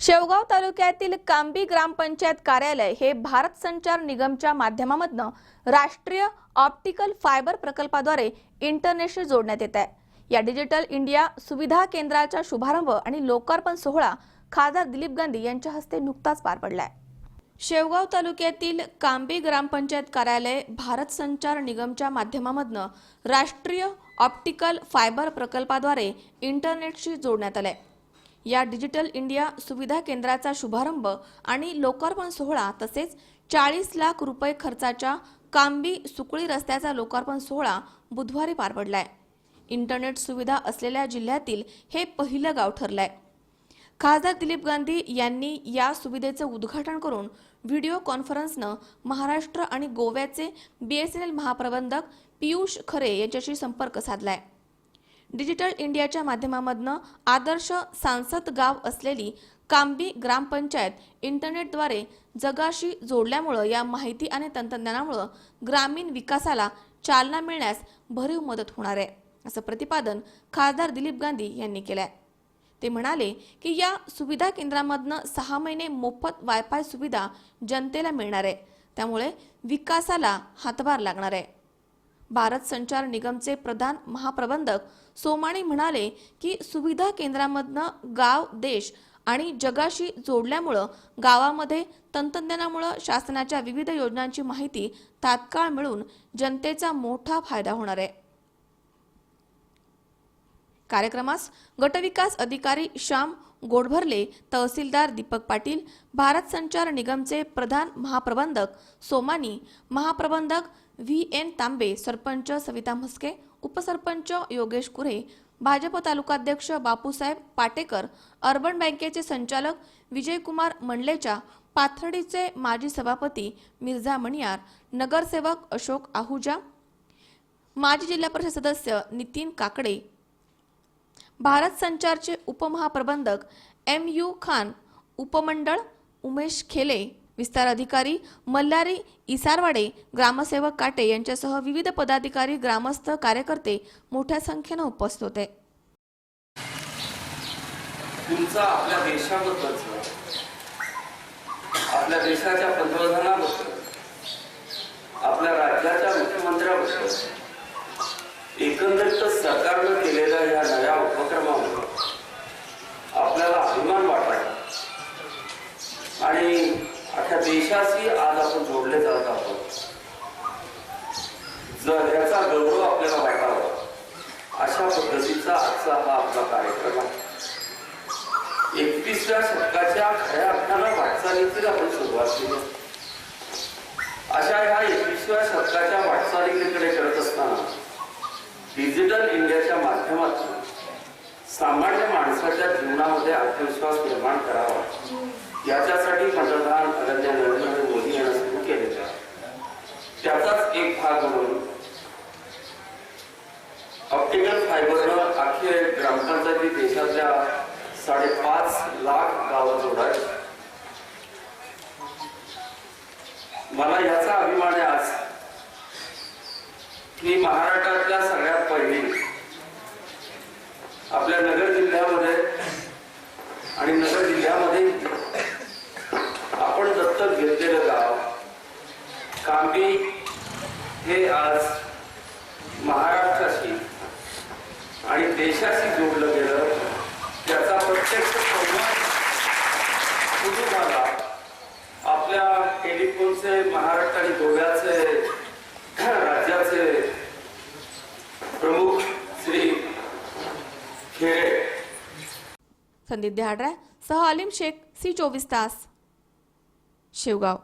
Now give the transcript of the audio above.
शेवगाव तालुक्यातील कांबी ग्रामपंचायत कार्यालय हे भारत संचार निगमच्या माध्यमामधनं राष्ट्रीय ऑप्टिकल फायबर प्रकल्पाद्वारे इंटरनेटशी जोडण्यात येत आहे. या डिजिटल इंडिया सुविधा केंद्राचा शुभारंभ आणि लोकार्पण सोहळा खासदार दिलीप गांधी यांच्या हस्ते नुकताच पार पडलाय. शेवगाव तालुक्यातील कांबी ग्रामपंचायत कार्यालय भारत संचार निगमच्या माध्यमामधनं राष्ट्रीय ऑप्टिकल फायबर प्रकल्पाद्वारे इंटरनेटशी जोडण्यात आलंय. या डिजिटल इंडिया सुविधा केंद्राचा शुभारंभ आणि लोकार्पण सोहळा तसेच चाळीस लाख रुपये खर्चाच्या कांबी सुकळी रस्त्याचा लोकार्पण सोहळा बुधवारी पार पडलाय. इंटरनेट सुविधा असलेल्या जिल्ह्यातील हे पहिलं गाव ठरलंय. खासदार दिलीप गांधी यांनी या सुविधेचं उद्घाटन करून व्हिडिओ कॉन्फरन्सनं महाराष्ट्र आणि गोव्याचे बीएसएनएल महाप्रबंधक पियुष खरे यांच्याशी संपर्क साधलाय. डिजिटल इंडियाच्या माध्यमामधनं आदर्श सांसद गाव असलेली कांबी ग्रामपंचायत इंटरनेटद्वारे जगाशी जोडल्यामुळं या माहिती आणि तंत्रज्ञानामुळं ग्रामीण विकासाला चालना मिळण्यास भरीव मदत होणार आहे असं प्रतिपादन खासदार दिलीप गांधी यांनी केलं आहे ते म्हणाले की या सुविधा केंद्रामधनं सहा महिने मोफत वायफाय सुविधा जनतेला मिळणार आहे त्यामुळे विकासाला हातभार लागणार आहे. भारत संचार निगमचे प्रधान महाप्रबंधक सोमाणी म्हणाले की सुविधा केंद्रामधनं गाव देश आणि जगाशी जोडल्यामुळं गावामध्ये तंत्रज्ञानामुळं शासनाच्या विविध योजनांची माहिती तात्काळ मिळून जनतेचा मोठा फायदा होणार आहे. कार्यक्रमास गटविकास अधिकारी श्याम गोडभरले तहसीलदार दीपक पाटील भारत संचार निगमचे प्रधान महाप्रबंधक सोमानी महाप्रबंधक व्ही एन तांबे सरपंच सविता म्हस्के उपसरपंच योगेश कुरे भाजप तालुकाध्यक्ष बापूसाहेब पाटेकर अर्बन बँकेचे संचालक विजयकुमार मंडलेच्या पाथर्डीचे माजी सभापती मिर्झा मणियार नगरसेवक अशोक आहुजा माजी जिल्हा परिषद सदस्य नितीन काकडे भारत संचारचे उपमहाप्रबंधक एम यू खान उपमंडळ उमेश खेले विस्तार अधिकारी मल्हारी इसारवाडे ग्रामसेवक काटे यांच्यासह विविध पदाधिकारी ग्रामस्थ कार्यकर्ते मोठ्या संख्येनं उपस्थित होते. तुमचा आपल्या देशाबद्दलचं आपल्या देशाच्या पंतप्रधानाबद्दल असा हा आपला कार्यक्रम आहे. एकविसव्या शतकाच्या खऱ्या अर्थानं वाटचालीची आपण सुरुवात केली. अशा ह्या एकवीसव्या शतकाच्या वाटचालीकडे करत असताना डिजिटल इंडियाच्या माध्यमातून सामान्य माणसाच्या जीवनामध्ये आत्मविश्वास निर्माण करावा. याच्यासाठी पंतप्रधान नरेंद्र मोदी यांना सुरू केलेला त्याचाच एक भाग म्हणून ग्रामपंचायती देशातल्या साडेपाच लाख गावं जोडाय मला याचा अभिमान आहे आज की महाराष्ट्रातल्या सगळ्यात पहिली आपल्या नगर जिल्ह्यामध्ये आणि नगर जिल्ह्यामध्ये आपण दत्तक घेतलेलं गाव कांबी हे आज महाराष्ट्राशी आणि देशाशी जोड आपल्या टेलिफोनचे महाराष्ट्र आणि गोव्याचे राज्याचे प्रमुख श्री खेळे संदीप देहाड्रा सह अलीम शेख सी चोवीस तास शेवगाव.